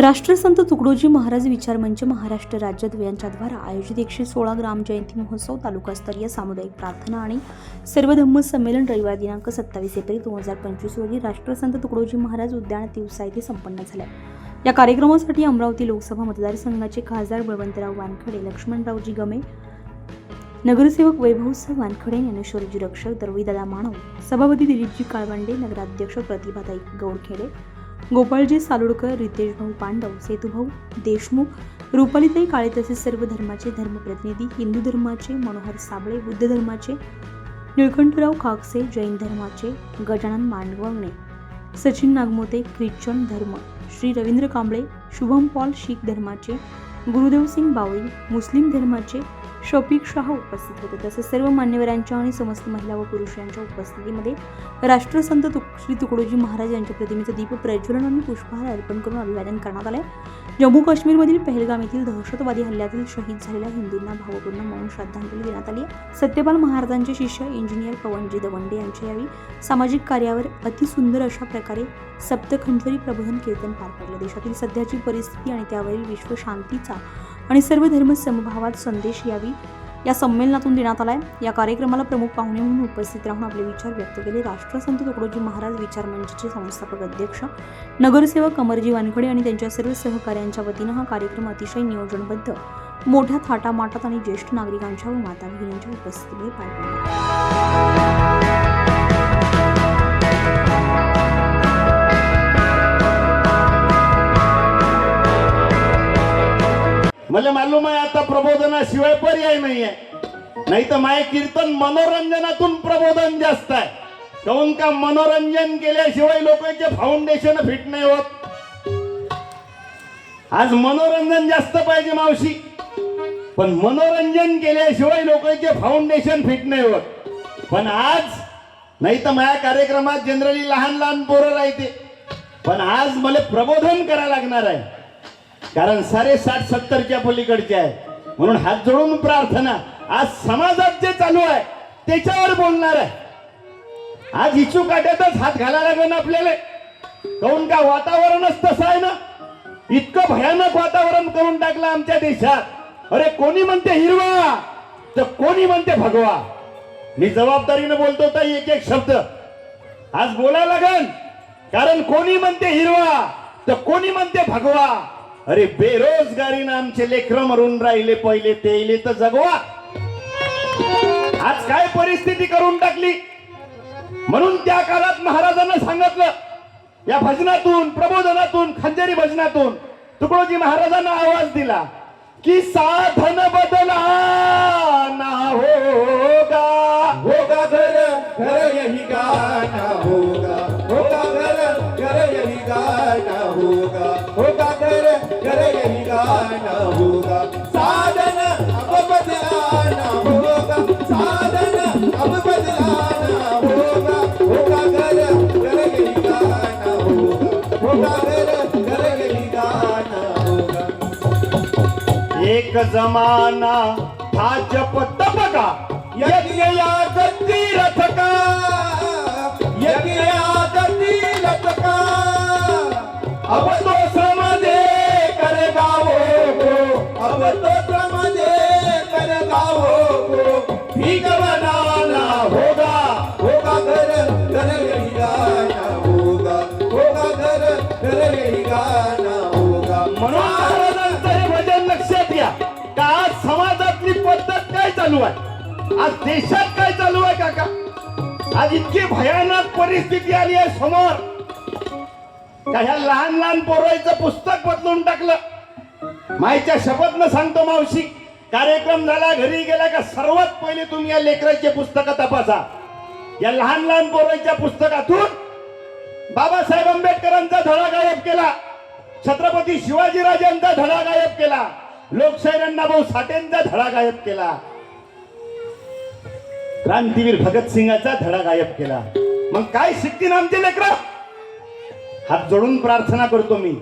राष्ट्रसंत तुकडोजी महाराज विचार मंच महाराष्ट्र राज्य यांच्याद्वारा आयोजित एकशे सोळा ग्राम जयंती महोत्सव तालुकास्तरीय सामुदायिक प्रार्थना आणि सर्व धम्म संमेलन रविवार दिनांक सत्तावीस एप्रिल दोन हजार पंचवीस रोजी राष्ट्रसंत तुकडोजी महाराज उद्यान दिवसा येथे संपन्न झाले. या कार्यक्रमासाठी अमरावती लोकसभा मतदारसंघाचे खासदार बळवंतराव वानखडे लक्ष्मणरावजी गमे नगरसेवक वैभव वानखडे ज्ञानेश्वरजी रक्षक दरवीदादा मानव सभापती दिलीपजी काळवंडे नगराध्यक्ष प्रतिभाताई गौडखेडे गोपाळजी सालोडकर रितेश भाऊ पांडव सेतुभाऊ देशमुख रुपालीताई काळे तसेच सर्व धर्माचे धर्मप्रतिनिधी हिंदू धर्माचे मनोहर साबळे बुद्ध धर्माचे निळकंठराव खाकसे जैन धर्माचे गजानन मांडवणे सचिन नागमोते ख्रिश्चन धर्म श्री रवींद्र कांबळे शुभम पॉल शीख धर्माचे गुरुदेव सिंग बावळी मुस्लिम धर्माचे शफीक शाह उपस्थित होते. तसेच सर्व मान्यवरांच्या आणि समस्त महिला व पुरुष यांच्या उपस्थितीमध्ये राष्ट्रसंत तुक श्री तुकडोजी महाराज यांच्या प्रतिमेचं दीप प्रज्वलन आणि पुष्पहार अर्पण करून अभिवादन करण्यात आले जम्मू काश्मीरमधील पहलगाम येथील दहशतवादी हल्ल्यातील शहीद झालेल्या हिंदूंना भावपूर्ण मौन श्रद्धांजली देण्यात आली सत्यपाल महाराजांचे शिष्य इंजिनियर पवनजी दवंडे यांच्या यावेळी सामाजिक कार्यावर अतिसुंदर अशा प्रकारे सप्तखंडरी प्रबोधन कीर्तन पार पडले. देशातील सध्याची परिस्थिती आणि त्यावरील विश्व शांतीचा आणि सर्व धर्म समभावात संदेश यावी. या संमेलनातून देण्यात आला आहे या कार्यक्रमाला प्रमुख पाहुणे म्हणून उपस्थित राहून आपले विचार व्यक्त केले. राष्ट्रसंत तुकडोजी महाराज विचार मंचचे संस्थापक अध्यक्ष नगरसेवक अमरजी वानखडे आणि त्यांच्या सर्व सहकाऱ्यांच्या वतीनं हा कार्यक्रम अतिशय नियोजनबद्ध मोठ्या थाटामाटात आणि ज्येष्ठ नागरिकांच्या व माता भगिनींच्या उपस्थितीमध्ये पार पडला. मला मालूम आहे आता प्रबोधनाशिवाय पर्याय नाहीये. नाही तर माय कीर्तन मनोरंजनातून प्रबोधन जास्त आहे. काऊन का मनोरंजन केल्याशिवाय लोकांचे फाउंडेशन फिट नाही होत? आज मनोरंजन जास्त पाहिजे मावशी. पण मनोरंजन केल्याशिवाय लोकांचे फाउंडेशन फिट नाही होत. पण आज नाही तर माझ्या कार्यक्रमात जनरली लहान लहान पोरं राहते. पण आज मला प्रबोधन करायला लागणार आहे. कारण साडेसाठ सत्तरच्या पलीकडचे आहे. म्हणून हात जोडून प्रार्थना. आज समाजात जे चालू आहे त्याच्यावर बोलणार आहे. आज इच्छू काट्यातच हात घालायला लागेल आपल्याला. काऊन का वातावरणच तसं आहे ना? इतकं भयानक वातावरण करून टाकलं आमच्या देशात. अरे कोणी म्हणते हिरवा तर कोणी म्हणते भगवा? मी जबाबदारीनं बोलतो तर एक एक शब्द. आज बोलायला लागन. कारण कोणी म्हणते हिरवा तर कोणी म्हणते भगवा? अरे बेरोजगारीनं आमचे लेकर मरून राहिले पहिले ते इले तर जगवा. आज काय परिस्थिती करून टाकली? म्हणून त्या काळात महाराजांना सांगितलं या भजनातून प्रबोधनातून खंजरी भजनातून तुकडोजी महाराजांना आवाज दिला की साधन बदला ना होगा. होगा घर घर यही गाना होगा. होगा घर घर यही गाना होगा. होगा एक जमाना भाजप जप यज्ञ यागती तीरथ रथका चालू आहे आज देशात काय चालू आहे काका? आज इतकी भयानक परिस्थिती आली आहे समोर. का ह्या लहान लहान पोरायचं पुस्तक बदलून टाकलं? माईच्या शपथ न सांगतो मावशी कार्यक्रम झाला घरी गेला का सर्वात पहिले तुम्ही या लेकरांचे पुस्तकं तपासा. या लहान लहान पोरांच्या पुस्तकातून बाबासाहेब आंबेडकरांचा धडा गायब केला. छत्रपती शिवाजीराजांचा धडा गायब केला. लोकशाहीर अण्णाभाऊ साठेंचा धडा गायब केला. क्रांतीवीर भगतसिंगाचा धडा गायब केला. मग काय शिकतील आमचे लेकर? हात जोडून प्रार्थना करतो मी.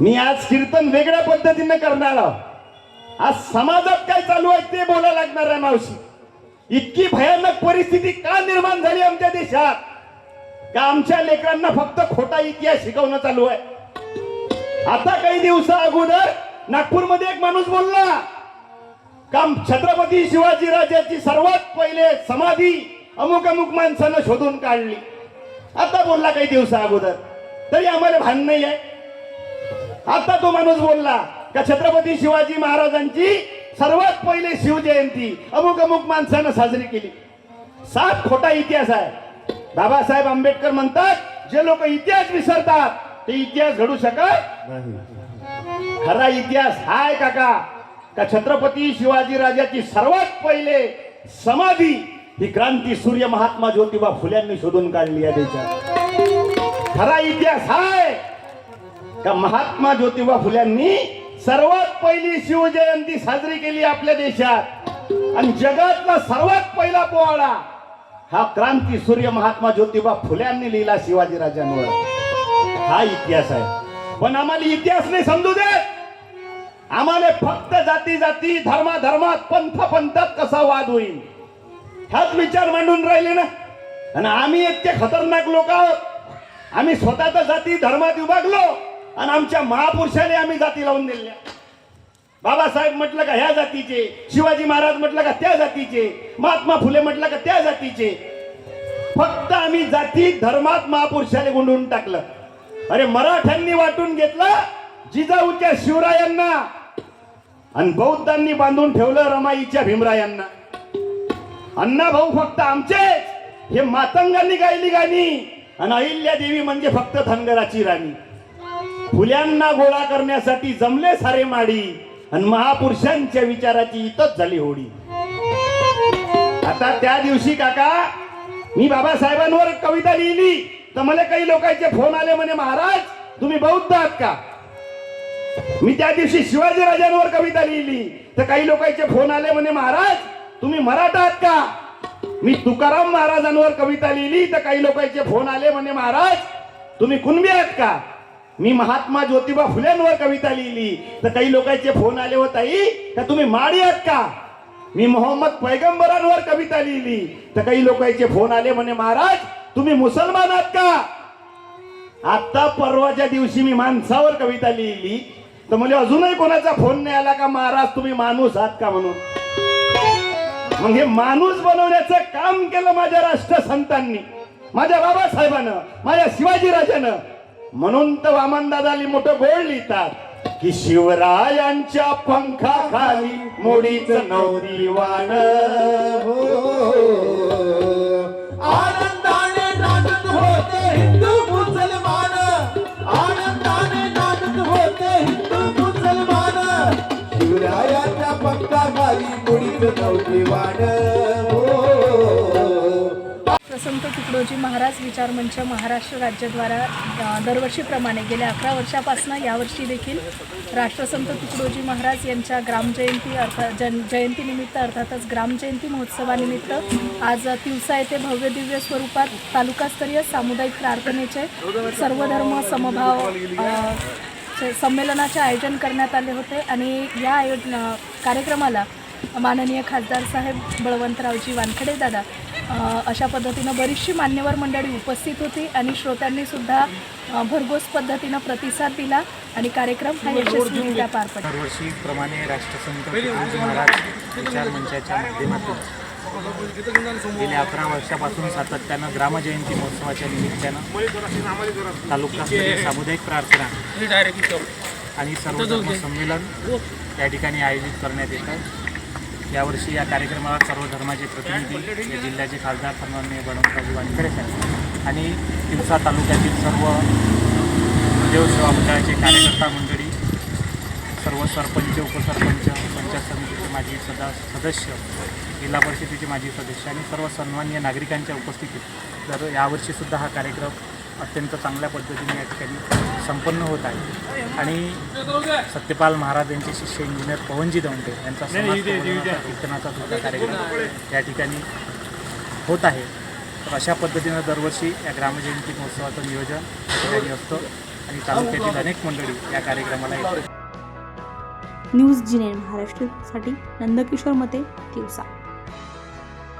मी आज कीर्तन वेगळ्या पद्धतीने करणार आहोत आज समाजात काय चालू आहे ते बोलायला लागणार आहे मावशी. इतकी भयानक परिस्थिती का निर्माण झाली आमच्या देशात? का आमच्या लेकरांना फक्त खोटा इतिहास शिकवणं चालू आहे? आता काही दिवसा अगोदर नागपूरमध्ये एक माणूस बोलला का छत्रपती शिवाजी राजाची सर्वात पहिले समाधी अमुक अमुक माणसानं शोधून काढली. आता बोलला काही दिवसा अगोदर. तरी आम्हाला भान नाही आहे. आता तो माणूस बोलला का छत्रपती शिवाजी महाराजांची सर्वात पहिले शिवजयंती अमुक अमुक माणसानं साजरी केली. सात खोटा इतिहास आहे. बाबासाहेब आंबेडकर म्हणतात जे लोक इतिहास विसरतात ते इतिहास घडू शकत खरा इतिहास हाय काका. का छत्रपती शिवाजी राजाची सर्वात पहिले समाधी ही क्रांती सूर्य महात्मा ज्योतिबा फुल्यांनी शोधून काढली या देशात खरा इतिहास हाय. का महात्मा ज्योतिबा फुल्यांनी सर्वात पहिली शिवजयंती साजरी केली आपल्या देशात. आणि जगातला सर्वात पहिला पोवाडा हा क्रांती सूर्य महात्मा ज्योतिबा फुल्यांनी लिहिला शिवाजी राजांवर. हा इतिहास आहे. पण आम्हाला इतिहास नाही समजू देत. आम्हाला फक्त जाती जाती धर्मा धर्मात पंथ पंथात कसा वाद होईल हाच विचार मांडून राहिले ना? आणि आम्ही इतके खतरनाक लोक आहोत. आम्ही स्वतःच्या जाती धर्मात विभागलो आणि आमच्या महापुरुषाने आम्ही जाती लावून दिल्या. बाबासाहेब म्हटलं का ह्या जातीचे शिवाजी महाराज म्हटलं का त्या जातीचे महात्मा फुले म्हटलं का त्या जातीचे. फक्त आम्ही जाती धर्मात महापुरुषाने गुंडून टाकलं. अरे मराठ्यांनी वाटून घेतलं जिजाऊच्या शिवरायांना. आणि बौद्धांनी बांधून ठेवलं रमाईच्या भीमरायांना. अण्णा भाऊ फक्त आमचेच. हे मातंगांनी गायली गाणी. आणि अहिल्या देवी म्हणजे फक्त धनगराची राणी. फुल्यांना गोळा करण्यासाठी जमले सारे माडी. आणि महापुरुषांच्या विचाराची इतच झाली होडी. आता त्या दिवशी काका मी बाबासाहेबांवर कविता लिहिली. तर मला काही लोकांचे फोन आले म्हणे महाराज तुम्ही बौद्ध आहात का? मी त्या दिवशी शिवाजी राजांवर कविता लिहिली. तर काही लोकांचे फोन आले म्हणे महाराज तुम्ही मराठा आहात का? मी तुकाराम महाराजांवर कविता लिहिली. तर काही लोकांचे फोन आले म्हणे महाराज तुम्ही कुणबी आहात का? मी महात्मा ज्योतिबा फुलेंवर कविता लिहिली. तर काही लोकांचे फोन आले होताई तर तुम्ही माडी आहात का? मी मोहम्मद पैगंबरांवर कविता लिहिली. तर काही लोकांचे फोन आले म्हणे महाराज तुम्ही मुसलमान आहात का? आता परवाच्या दिवशी मी माणसावर कविता लिहिली. तर मला अजूनही कोणाचा फोन नाही आला का महाराज? तुम्ही माणूस आहात का म्हणून? मग हे माणूस बनवण्याचं काम केलं माझ्या राष्ट्रसंतांनी माझ्या बाबासाहेबानं माझ्या शिवाजीराजानं. म्हणून तर वामनदादाली मोठं गोड लिहितात की शिवरायांच्या पंखाखाली मोडीच नवरी वाण. हो संत तुकडोजी महाराज विचार मंच महाराष्ट्र राज्यद्वारा दरवर्षीप्रमाणे गेल्या अकरा वर्षापासून यावर्षी देखील राष्ट्रसंत तुकडोजी महाराज यांच्या ग्रामजयंती अर्थात जन जयंतीनिमित्त अर्थातच ग्रामजयंती महोत्सवानिमित्त आज तिवसा येथे भव्य दिव्य स्वरूपात तालुकास्तरीय सामुदायिक प्रार्थनेचे सर्वधर्म समभाव चे संमेलनाचे आयोजन करण्यात आले होते आणि या आयोजन कार्यक्रमाला माननीय खासदार साहेब बळवंतरावजी वानखडे दादा अशा पद्धतीनं बरीचशी मान्यवर मंडळी उपस्थित होती आणि श्रोत्यांनी सुद्धा अ, भरघोस पद्धतीनं प्रतिसाद दिला आणि कार्यक्रम हा यशस्वीरित्या पार पडला. दरवर्षीप्रमाणे राष्ट्रसंत तुकडोजी महाराज विचार मंचाच्या माध्यमातून गेल्या अकरा वर्षापासून सातत्यानं ग्रामजयंती महोत्सवाच्या निमित्तानं तालुकास्तरीय सामुदायिक प्रार्थना आणि सर्वधर्म संमेलन या ठिकाणी आयोजित करण्यात येतं यावर्षी या कार्यक्रमाला सर्व धर्माचे प्रतिनिधी जिल्ह्याचे खासदार सन्माननीय बळवंतरावजी वानखडे साहेब आणि तिवसा तालुक्यातील सर्व देवसेवा मंडळाचे कार्यकर्ता मंडळी सर्व सरपंच उपसरपंच पंचायत समितीचे माजी सदा सदस्य जिल्हा परिषदेचे माजी सदस्य आणि सर्व सन्मान्य नागरिकांच्या उपस्थितीत. तर यावर्षीसुद्धा हा कार्यक्रम अत्यंत चांगल्या पद्धतीने या ठिकाणी संपन्न होत आहे. आणि सत्यपाल महाराज यांचे शिष्य इंजिनियर पवनजी दौंडे यांचा कीर्तनाचा सुद्धा कार्यक्रम या ठिकाणी होत आहे. तर अशा पद्धतीनं दरवर्षी या ग्रामजयंती महोत्सवाचं नियोजन या ठिकाणी असतं आणि तालुक्यातील अनेक मंडळी या कार्यक्रमाला येतात. न्यूज जिने महाराष्ट्रसाठी नंदकिशोर मते दिवसा.